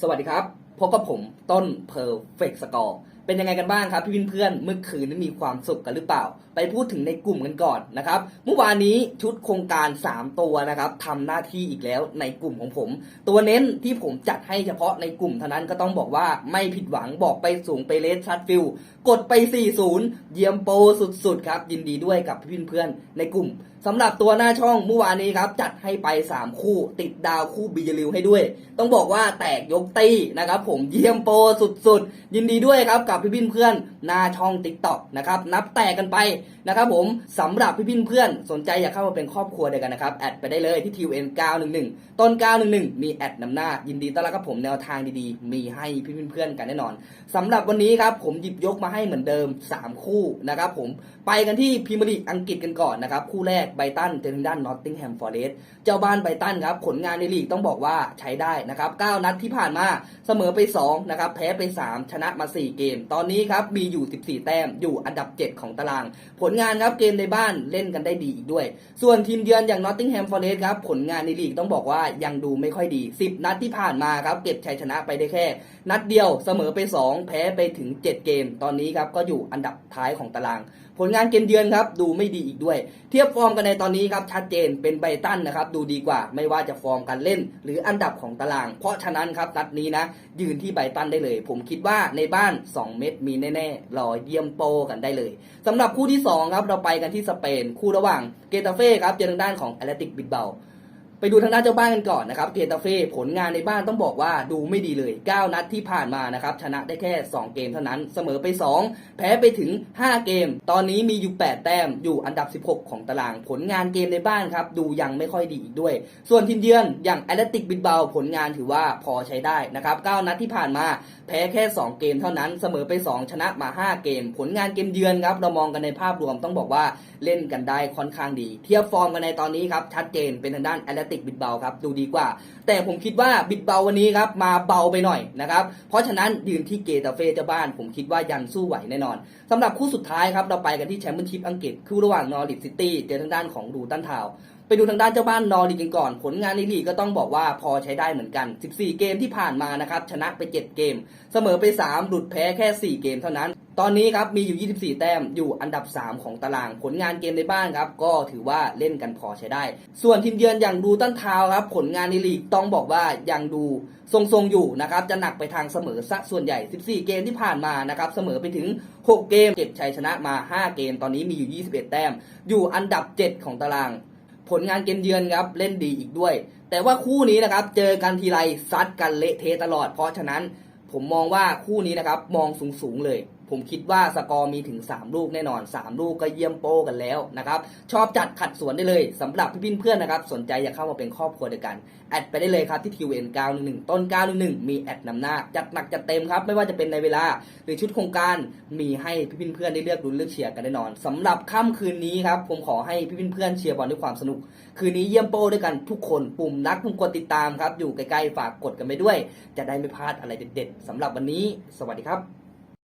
สวัสดีครับ พบกับผมต้นเพอร์เฟกสกอร์ เป็นยังไงกันบ้างครับพี่เพื่อนเมื่อคืนนี้มีความสุขกันหรือเปล่า ไปพูดถึงในกลุ่มกันก่อนนะครับ เมื่อวานนี้ชุดโครงการ 3 ตัวนะครับทำหน้าที่อีกแล้วในกลุ่มของผม ตัวเน้นที่ผมจัดให้เฉพาะในกลุ่มเท่านั้นก็ต้องบอกว่าไม่ผิดหวังบอกไปสูงไปเลสชัดฟิลกดไป 40 เยี่ยมโปรสุดๆครับยินดีด้วยกับพี่เพื่อนในกลุ่มสำหรับตัวหน้าช่องเมื่อวานนี้ครับจัดให้ไป 3 คู่ ติดดาวคู่บีลิวให้ด้วย ต้องบอกว่าแตกยกตีนะครับผมเยี่ยมโปรสุดๆยินดีด้วยครับกับพี่พี่เพื่อนหน้าช่องติ๊กต็อกนะครับนับแตกกันไปนะครับผมสำหรับพี่พี่เพื่อนสนใจอยากเข้ามาเป็นครอบครัวเดียวกันนะครับแอดไปได้เลยที่ TUN 911ต้น 911 มีแอดนำหน้า ยินดีต้อนรับกับผมแนวทางดีๆ มีให้พี่เพื่อนๆกันแน่นอนสำหรับวันนี้ครับผมหยิบยกมาให้เหมือนเดิม 3 คู่นะครับผมไปกันที่พรีเมียร์ลีกอังกฤษกันก่อนนะครับคู่แรกไบตันเจอทางด้านนอตติงแฮมฟอร์เรสต์เจ้าบ้านไบตันครับผลงานในลีกต้องบอกว่าใช้ได้นะครับ9นัดที่ผ่านมาเสมอไป2นะครับแพ้ไป 3 ชนะมา 4 เกมตอนนี้ครับมีอยู่ 14 แต้มอยู่อันดับ 7 ของตาราง ผลงานครับเกมในบ้านเล่นกันได้ดีอีกด้วย ส่วนทีมเยือนอย่างนอตติงแฮมฟอร์เรสต์ครับผลงานในลีกต้องบอกว่ายังดูไม่ค่อยดี 10 นัดที่ผ่านมาครับเก็บชัยชนะไปได้แค่ นัดเดียวเสมอไป 2 แพ้ไปถึง 7 เกม ตอนนี้ครับก็อยู่อันดับท้ายของตาราง ผลงานเกมเยือนครับดูไม่ดีอีกด้วย เทียบฟอร์มกันในตอนนี้ครับชัดเจนเป็นไบตันนะครับดูดีกว่าไม่ว่าจะฟอร์มการเล่น หรืออันดับของตาราง เพราะฉะนั้นครับนัดนี้นะ ยืนที่ไบตันได้เลย ผมคิดว่าในบ้าน 2 เม็ดมีแน่ๆรอเยี่ยมโปกันได้เลยสำหรับคู่ที่2ครับเราไปกันที่สเปน คู่ระหว่างเกตาเฟ่ครับเจอทางด้านของแอตเลติกบิดเบา ไปดูทางด้านเจ้าบ้านกันก่อนนะครับเกตาเฟ่ผลงานในบ้านต้องบอกว่าดูไม่ดีเลย 9 นัดที่ผ่านมานะครับชนะได้แค่ 2 เกมเท่านั้นเสมอไป 2 แพ้ไปถึง 5 เกม ตอนนี้มีอยู่ 8 แต้มอยู่อันดับ 16 ของตาราง ผลงานเกมในบ้านครับดูยังไม่ค่อยดีอีกด้วย ส่วนทีมเยือนอย่างแอตเลติกบิดเบาผลงานถือว่าพอใช้ได้นะครับ9นัดที่ผ่านมาแพ้แค่ 2 เกมเท่านั้นเสมอไป 2 ชนะมา 5 เกม ผลงานเกมเยือนครับเรามองกันในภาพรวมต้องบอกว่าเล่นกันได้ค่อนข้างดี เทียบฟอร์มกันในตอนนี้ครับชัดเจนเป็นทางด้านแอตเลติกบิดเบาครับดูดีกว่า แต่ผมคิดว่าบิดเบาวันนี้ครับมาเบาไปหน่อยนะครับเพราะฉะนั้นยืนที่เกตาเฟ่เจ้าบ้าน ผมคิดว่ายันสู้ไหวแน่นอนสำหรับคู่สุดท้ายครับเราไปกันที่แชมเปี้ยนชิพอังกฤษคู่ระหว่างนอริทซิตี้เจอทางด้านของดูตันทาว ไปดูทางด้านเจ้าบ้านนอริกันก่อน ผลงานในลีกก็ต้องบอกว่าพอใช้ได้เหมือนกัน 14 เกมที่ผ่านมานะครับ ชนะไป 7 เกม เสมอไป 3 หลุดแพ้แค่ 4 เกมเท่านั้น ตอนนี้ครับมีอยู่ 24 แต้มอยู่อันดับ 3 ของตาราง ผลงานเกมในบ้านครับ ก็ถือว่าเล่นกันพอใช้ได้ ส่วนทีมเยือนอย่างดูตันทาวครับ ผลงานในลีกต้องบอกว่ายังดูทรงๆอยู่นะครับ จะหนักไปทางเสมอซะส่วนใหญ่ 14 เกมที่ผ่านมานะครับ เสมอไปถึง 6 เกม เก็บชัยชนะมา 5 เกม ตอนนี้มีอยู่ 21 แต้ม อยู่อันดับ 7 ของตาราง ผลงานเกมเยือนครับเล่นดีอีกด้วย แต่ว่าคู่นี้นะครับเจอกันทีไรซัดกันเละเทะตลอด เพราะฉะนั้นผมมองว่าคู่นี้นะครับมองสูงๆเลย ผมคิดว่าสกอร์มีถึง 3 ลูกแน่นอน 3 ลูกก็เยี่ยมโป้กันแล้วนะครับ ชอบจัดขัดสวนได้เลยสำหรับพี่เพื่อนนะครับ สนใจอยากเข้ามาเป็นครอบครัวเดียวกัน แอดไปได้เลยครับที่ TUN 911ต้น911มีแอดนำหน้า จัดหนักจัดเต็มครับ ไม่ว่าจะเป็นในเวลา หรือชุดโครงการมีให้พี่เพื่อนได้เลือกลุ้นเลือกเชียร์กันแน่นอนสำหรับค่ำคืนนี้ครับผมขอให้พี่เพื่อนเชียร์บอลด้วยความสนุก คืนนี้เยี่ยมโป้ด้วยกันทุกคนปุ่มนักปุ่มกดติดตามครับอยู่ใกล้ๆฝากกดกันไปด้วย จะได้ไม่พลาดอะไรเด็ด ๆสำหรับวันนี้ สวัสดีครับ